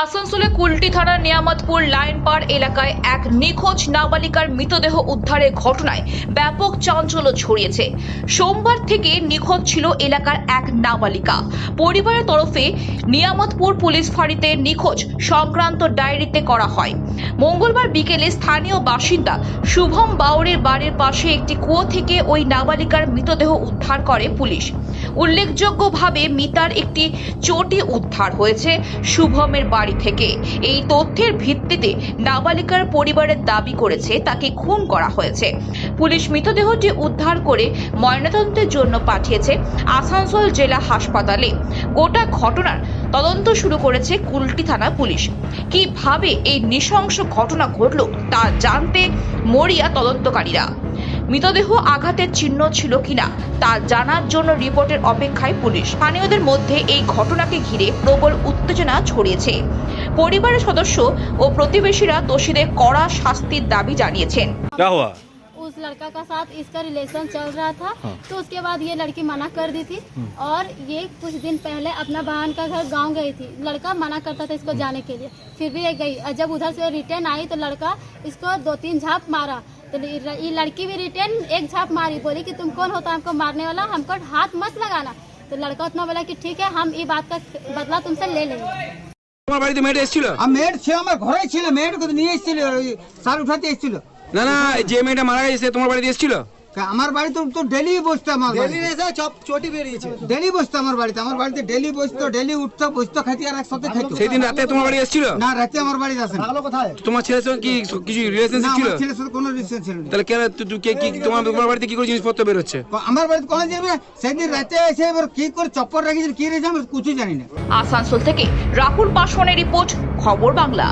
আসানসোলে কুলটি থানার নিয়ামতপুর লাইন পার এলাকায় এক নিখোঁজ নাবালিকার মৃতদেহ উদ্ধারের ঘটনায় ব্যাপক চাঞ্চল্য ছড়িয়েছে। সোমবার থেকে নিখোঁজ ছিল এলাকার এক নাবালিকা। পরিবারের তরফে নিয়ামতপুর পুলিশ ফাঁড়িতে নিখোঁজ সংক্রান্ত ডায়েরিতে করা হয়। মঙ্গলবার বিকেলে স্থানীয় বাসিন্দা শুভম বাউরের বাড়ির পাশে একটি কুয়ো থেকে ওই নাবালিকার মৃতদেহ উদ্ধার করে পুলিশ। উল্লেখযোগ্যভাবে মিতার একটি চটি উদ্ধার হয়েছে শুভমের বাড়ি থেকে। এই তথ্যের ভিত্তিতে নাবালিকার পরিবারের দাবি করেছে, তাকে খুন করা হয়েছে। পুলিশ মৃতদেহটি উদ্ধার করে ময়নাতদন্তের জন্য পাঠিয়েছে আসানসোল জেলা হাসপাতালে। গোটা ঘটনার তদন্ত শুরু করেছে কুলটি থানা পুলিশ। কীভাবে এই নৃশংস ঘটনা ঘটল তা জানতে মরিয়া তদন্তকারীরা। মৃতদেহ আঘাতের চিহ্ন ছিল কিনা, তা জানার জন্য রিপোর্টের অপেক্ষায় পুলিশ। স্থানীয়দের মধ্যে এই ঘটনাকে ঘিরে প্রবল উত্তেজনা ছড়িয়েছে। পরিবারের সদস্য ও প্রতিবেশীরা দোষীদের কড়া শাস্তির দাবি জানিয়েছেন। लड़का का साथ इसका रिलेशन चल रहा था हाँ। तो उसके बाद ये लड़की मना कर दी थी और ये कुछ दिन पहले अपना बहन का घर गांव गई थी लड़का मना करता था इसको जाने के लिए फिर भी ये गई और जब उधर से रिटर्न आई तो लड़का इसको दो तीन झाप मारा तो ये लड़की भी रिटर्न एक झाप मारी बोली कि तुम कौन होता है हमको मारने वाला हमको हाथ मत लगाना तो लड़का उतना बोला कि ठीक है हम ये बात का बदला तुमसे ले लेंगे তোমার বাড়িতে মেয়েটা এসেছিল আর মেয়ের ছিল আমার ঘরে ছিল মেয়ের কোথাও নিয়ে এসেছিল ওই সার উঠাতে এসেছিল না না যে মেয়েটা মারা গেছে তোমার বাড়িতে এসেছিল? আমার বাড়ি তো তো ডেলি বসতো আমার ডেলি এসে চপ চটি বেরিয়েছে। ডেলি বসতো আমার বাড়িতে আমার বাড়িতে ডেলি বসতো ডেলি উঠতো বসতো খাইতে আর একসাথে খাইতো সেই দিন রাতে তোমার বাড়ি এসেছিল? না রাতে আমার বাড়িতে থাকল কোথায়। তোমার ছেলের সঙ্গে কি কিছু রিলেশনশিপ ছিল আমার ছেলের সাথে কোনো রিলেশন ছিল না। তাহলে কেন কে- কি- তোমার তোমার বাড়িতে কি করে জিনিসপত্র বেরোচ্ছে আমার বাড়িতে কোনো যাবে না সেদিন রাতে এসে এবার কি করে চপ্পর রেখেছিল কি রেখেছে আমি কিছু জানি না। আসানসোল থেকে রাহুল পাসওয়ানের রিপোর্ট খবর বাংলা।